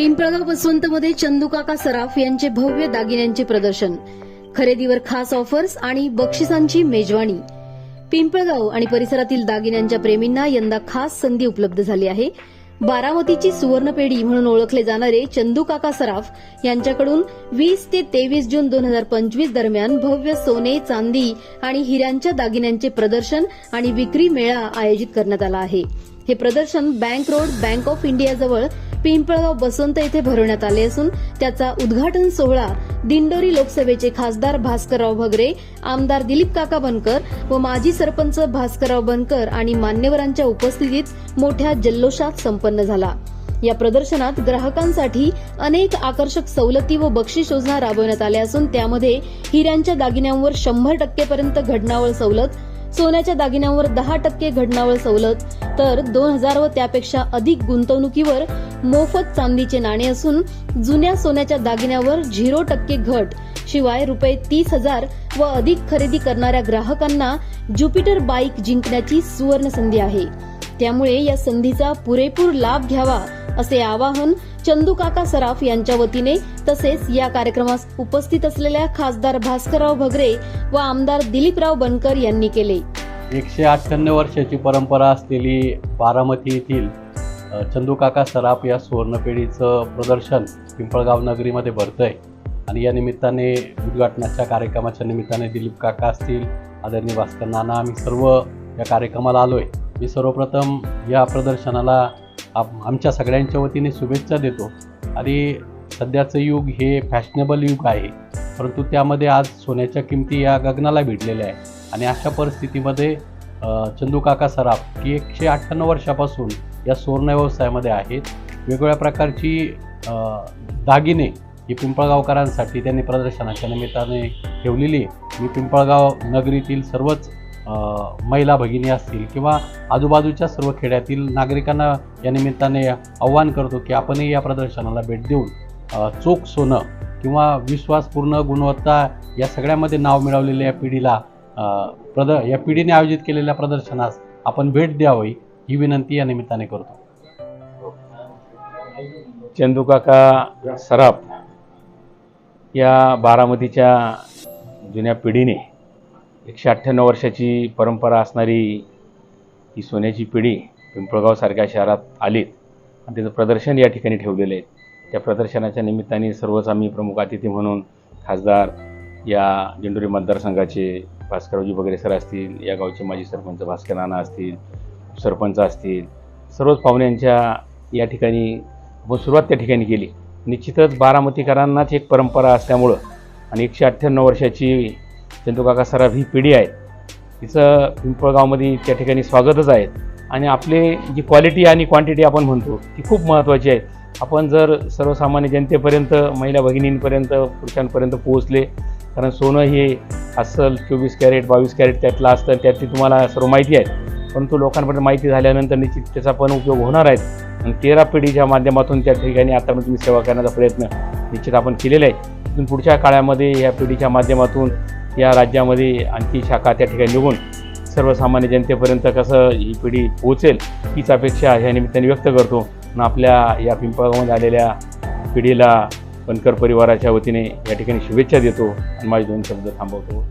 पिंपळगाव वसंतमध्ये चंदूकाका सराफ यांचे भव्य दागिन्यांचे प्रदर्शन. खरेदीवर खास ऑफर्स आणि बक्षिसांची मेजवानी. पिंपळगाव आणि परिसरातील दागिन्यांच्या प्रेमींना यंदा खास संधी उपलब्ध झाली आहे. बारामतीची सुवर्णपेढी म्हणून ओळखले जाणारे चंदूकाका सराफ यांच्याकडून वीस ते तेवीस जून दोन हजार पंचवीस दरम्यान भव्य सोने चांदी आणि हिऱ्यांच्या दागिन्यांचे प्रदर्शन आणि विक्री मेळा आयोजित करण्यात आला आहे. हे प्रदर्शन बँक रोड बँक ऑफ इंडियाजवळ पिंपळगाव बसंत येथे भरवण्यात आले असून त्याचा उद्घाटन सोहळा दिंडोरी लोकसभेचे खासदार भास्करराव भगरे आमदार दिलीप काका बनकर व माजी सरपंच भास्करराव बनकर आणि मान्यवरांच्या उपस्थितीत मोठ्या जल्लोषात संपन्न झाला. या प्रदर्शनात ग्राहकांसाठी अनेक आकर्षक सवलती व बक्षीस योजना राबवण्यात आल्या असून त्यामध्ये हिऱ्यांच्या दागिन्यांवर शंभर टक्केपर्यंत घडणावळ सवलत सोन्याच्या दागिन्यांवर दहा टक्के घडणावळ सवलत तर दोन हजार व त्यापेक्षा अधिक गुंतवणुकीवर मोफत चांदीचे नाणे असून जुन्या सोन्याच्या दागिन्यावर झिरो टक्के घट शिवाय रुपये तीस हजार व अधिक खरेदी करणाऱ्या ग्राहकांना ज्युपिटर बाईक जिंकण्याची सुवर्ण संधी आहे. त्यामुळे या संधीचा पुरेपूर लाभ घ्यावा असे आवाहन चंदूकाका सराफ यांच्या वतीने तसेच या कार्यक्रमास उपस्थित असलेल्या खासदार भास्करराव भगरे व आमदार दिलीपराव बनकर यांनी केले. एकशे अठ्ठ्याण्णव वर्षाची परंपरा असलेली बारामती येथील चंदूकाका सराफ या सुवर्णपेढीचं प्रदर्शन पिंपळगाव नगरीमध्ये भरतं आहे आणि या निमित्ताने उद्घाटनाच्या कार्यक्रमाच्या निमित्ताने दिलीप काका असतील आदरणीय भास्कर नाना आम्ही सर्व या कार्यक्रमाला आलो आहे मी सर्वप्रथम या प्रदर्शनाला आम- आमच्या सगळ्यांच्या वतीने शुभेच्छा देतो. आणि सध्याचं युग हे फॅशनेबल युग आहे. परंतु त्यामध्ये आज सोन्याच्या किमती या गगनाला भिडलेल्या आहे आणि अशा परिस्थितीमध्ये चंदूकाका सराफ की एकशे अठ्ठ्याण्णव वर्षापासून या सुवर्ण व्यवसायामध्ये आहेत. वेगवेगळ्या प्रकारची दागिने ही पिंपळगावकरांसाठी त्यांनी प्रदर्शनाच्या निमित्ताने ठेवलेली मी पिंपळगाव नगरीतील सर्वच महिला भगिनी असतील किंवा आजूबाजूच्या सर्व खेड्यातील नागरिकांना या निमित्ताने आव्हान करतो की आपणही या प्रदर्शनाला भेट देऊन चोख सोनं किंवा विश्वासपूर्ण गुणवत्ता या सगळ्यामध्ये नाव मिळवलेल्या या पिढीला प्रद या पिढीने आयोजित केलेल्या प्रदर्शनास आपण भेट द्यावी ही विनंती या निमित्ताने करतो. चंदूकाका सराफ या बारामतीच्या जुन्या पिढीने एकशे अठ्ठ्याण्णव वर्षाची परंपरा असणारी ही सोन्याची पिढी पिंपळगावसारख्या शहरात आलीत आणि त्याचं प्रदर्शन या ठिकाणी ठेवलेलं आहे. त्या प्रदर्शनाच्या निमित्ताने सर्वच आम्ही प्रमुख अतिथी म्हणून खासदार या दिंडोरी मतदारसंघाचे भास्करजी वगैरे सर असतील या गावचे माजी सरपंच भास्कर नाना असतील सरपंच असतील सर्वच पाहुण्यांच्या या ठिकाणी आपण सुरुवात त्या ठिकाणी केली. निश्चितच बारामतीकरांनाच एक परंपरा असल्यामुळं आणि एकशे अठ्ठ्याण्णव वर्षाची चंदूकाका सराफ ही पिढी आहे. तिचं पिंपळगावमध्ये त्या ठिकाणी स्वागतच आहे. आणि आपले जी क्वालिटी आणि क्वांटिटी आपण म्हणतो ती खूप महत्त्वाची आहे. आपण जर सर्वसामान्य जनतेपर्यंत महिला भगिनींपर्यंत पुरुषांपर्यंत पोहोचले कारण सोनं हे अस्सल चोवीस कॅरेट बावीस कॅरेट त्यातलं असतं त्यातली तुम्हाला सर्व माहिती आहे. परंतु लोकांपर्यंत माहिती झाल्यानंतर निश्चित त्याचा पण उपयोग होणार आहेत आणि तेरा पिढीच्या माध्यमातून त्या ठिकाणी आतापर्यंत तुम्ही सेवा करण्याचा प्रयत्न निश्चित आपण केलेला आहे. तिथून पुढच्या काळामध्ये या पिढीच्या माध्यमातून या राज्यामध्ये आणखी शाखा त्या ठिकाणी निघून सर्वसामान्य जनतेपर्यंत कसं ही पिढी पोहोचेल हीच अपेक्षा ह्या निमित्ताने व्यक्त करतो. आणि आपल्या या पिंपळगावमध्ये आलेल्या पिढीला बनकर परिवाराच्या वतीने या ठिकाणी शुभेच्छा देतो. आणि माझे दोन शब्द थांबवतो.